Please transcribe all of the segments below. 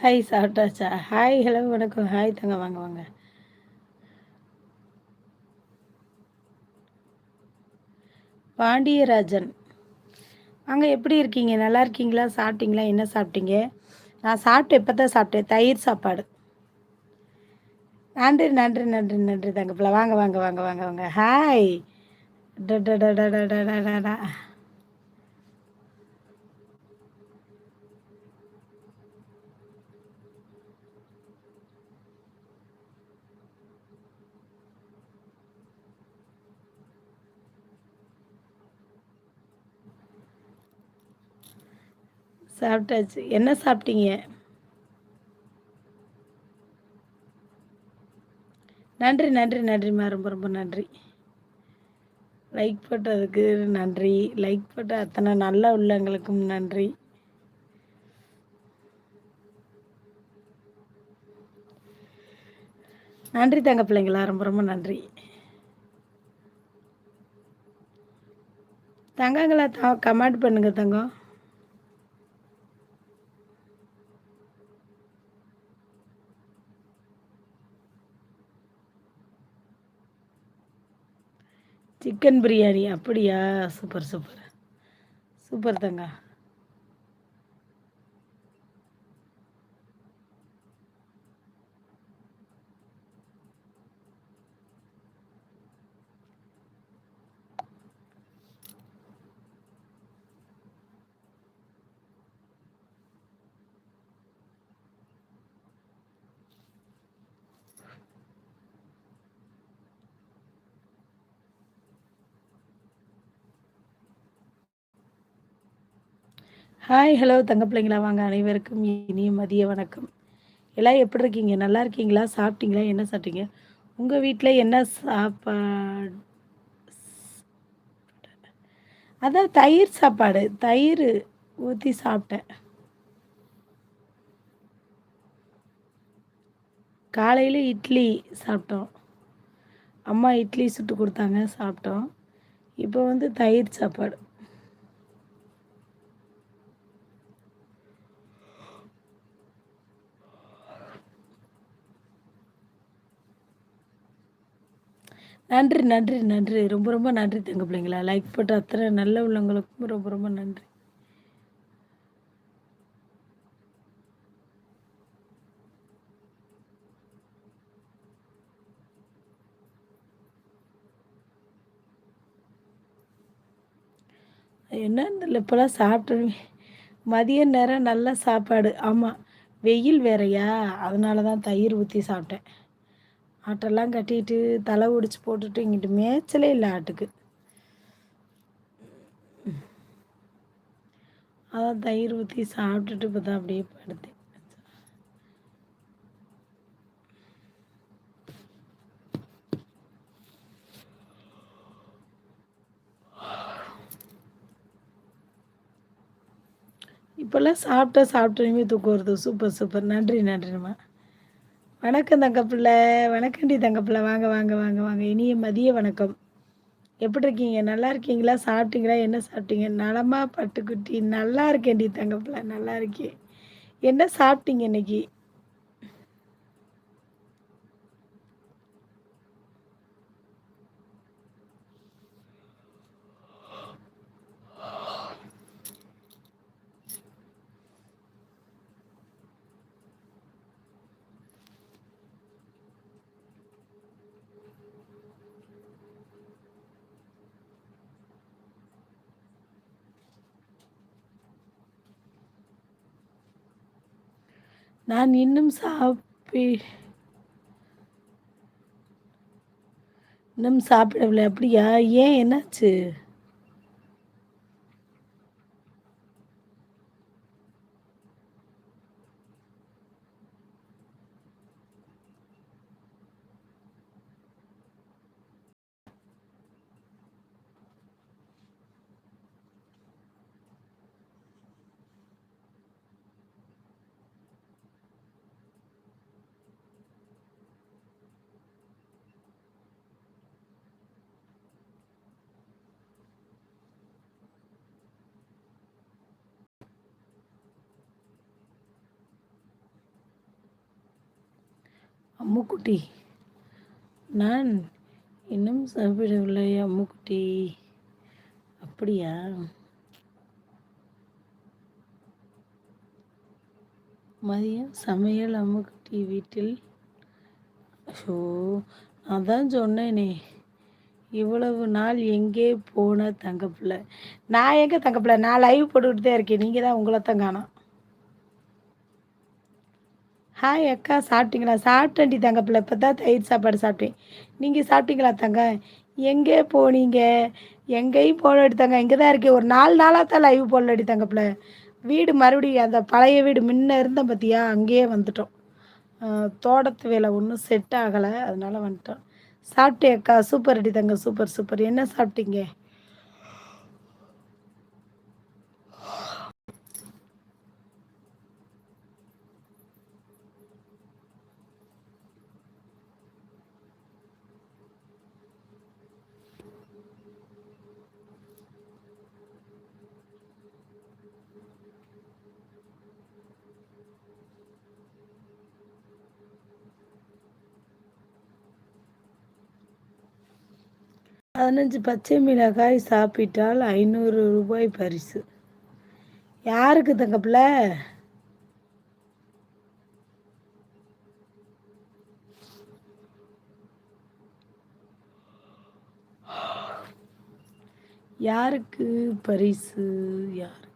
Hi சாப்பிட்டாச்சா? Hi hello வணக்கம். Hi தங்க வாங்க வாங்க. பாண்டியராஜன். வாங்க எப்படி இருக்கீங்க? நல்லா இருக்கீங்களா? சாப்பிட்டீங்களா? என்ன சாப்பிட்டீங்க? நான் சாப்பிட்டு இப்போ தான் சாப்பிட்டேன்? தயிர் சாப்பாடு. நன்றி நன்றி நன்றி நன்றி தங்கப்பில் வாங்க வாங்க வாங்க வாங்க வாங்க. ஹாய் டடா சாப்பிட்டாச்சு. என்ன சாப்பிட்டீங்க? நன்றி நன்றி நன்றிம்மா. ரொம்ப ரொம்ப நன்றி. லைக் போட்டதுக்கு நன்றி. லைக் போட்ட அத்தனை நல்ல உள்ளங்களுக்கும் நன்றி. நன்றி தங்க பிள்ளைங்களா. ரொம்ப ரொம்ப நன்றி. தங்கங்களா த கமெண்ட் பண்ணுங்க தங்கம். சிக்கன் பிரியாணி அப்படியா? Super super. சூப்பர் தங்கா. ஹாய் ஹலோ தங்க பிள்ளைங்களா வாங்க அனைவருக்கும் இனிய மதிய வணக்கம். எல்லாம் எப்படி இருக்கீங்க? நல்லா இருக்கீங்களா? சாப்பிட்டீங்களா? என்ன சாப்பிட்டீங்க? உங்கள் வீட்டில் என்ன சாப்பாடு? அதான் தயிர் சாப்பாடு. தயிர் ஊற்றி சாப்பிட்டேன். காலையில் இட்லி சாப்பிட்டோம். அம்மா இட்லி சுட்டு கொடுத்தாங்க சாப்பிட்டோம். இப்போ வந்து தயிர் சாப்பாடு. நன்றி நன்றி நன்றி. ரொம்ப ரொம்ப நன்றி தங்க பிள்ளைங்களா. லைக் போட்ட அத்தனை நல்ல உள்ளவங்களுக்கும் ரொம்ப ரொம்ப நன்றி. என்ன இப்போலாம் சாப்பிட்டு மதிய நேரம் நல்ல சாப்பாடு. ஆமாம் வெயில் வேறையா? அதனால தான் தயிர் ஊற்றி சாப்பிட்டேன். ஆட்டெல்லாம் கட்டிட்டு தலை ஒடிச்சு போட்டுட்டு இங்கிட்டு மேய்ச்சலே இல்லை ஆட்டுக்கு. அதான் தயிர் ஊற்றி சாப்பிட்டுட்டு இப்போ தான் அப்படியே படுத்தேன். இப்போல்லாம் சாப்பிட்டா சாப்பிட்டுமே தூக்கம் வருது. Super super. நன்றி நன்றிம்மா. வணக்கம் தங்கப்பிள்ளை வணக்கண்டி தங்கப்பிள்ளை வாங்க வாங்க வாங்க வாங்க. இனிய மதிய வணக்கம். எப்படி இருக்கீங்க? நல்லா இருக்கீங்களா? சாப்பிட்டீங்களா? என்ன சாப்பிட்டீங்க? நலமா பட்டுக்குட்டி. நல்லா இருக்கேன்டி தங்கப்பிள்ளை நல்லா இருக்கேன் என்ன சாப்பிட்டீங்க இன்னைக்கு? நான் இன்னும் சாப்பி இன்னும் சாப்பிடவில்லை. அப்படியா? ஏன்? என்னாச்சு? அம்முக்குட்டி. நான் இன்னும் சாப்பிடவில்லை அம்முக்குட்டி. அப்படியா? மதியம் சமையல் அம்முக்குட்டி வீட்டில். ஷோ நான் தான் சொன்னேனே. இவ்வளவு நாள் எங்கே போன தங்கப்பிள்ளை? நான் எங்கே தங்கப்பிள்ளை? நான் லைவ் போட்டுக்கிட்டு தான் இருக்கேன். நீங்கள் தான் உங்களை தான் காணும். ஹாய் அக்கா. சாப்பிட்டீங்களா? சாப்பிட்டேன்டி தங்கப்பிள்ளை இப்போ தான் தயிர் சாப்பாடு சாப்பிட்டேன். நீங்கள் சாப்பிட்டீங்களா தங்க? எங்கே போனீங்க? எங்கேயும் போட எடுத்தாங்க இங்கே தான் இருக்கேன் ஒரு நாலு நாளாக தான் லைவ் போடல அடி தங்கப்பிள்ளை வீடு மறுபடியும் அந்த பழைய வீடு முன்ன இருந்தேன் பார்த்தியா அங்கேயே வந்துட்டோம். தோட்டத்து வேலை ஒன்றும் செட் ஆகலை. அதனால் வந்துட்டோம். சாப்பிட்டே அக்கா. சூப்பர் அடி தங்க. Super super. என்ன சாப்பிட்டீங்க? பதினஞ்சு பச்சை மிளகாய் சாப்பிட்டால் ஐநூறு ரூபாய் பரிசு. யாருக்கு தங்கப்பிள்ள யாருக்கு பரிசு? யார்?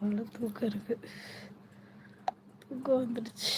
அவ்வளோ தூக்கம் இருக்குது தூக்கம் வந்துடுச்சு.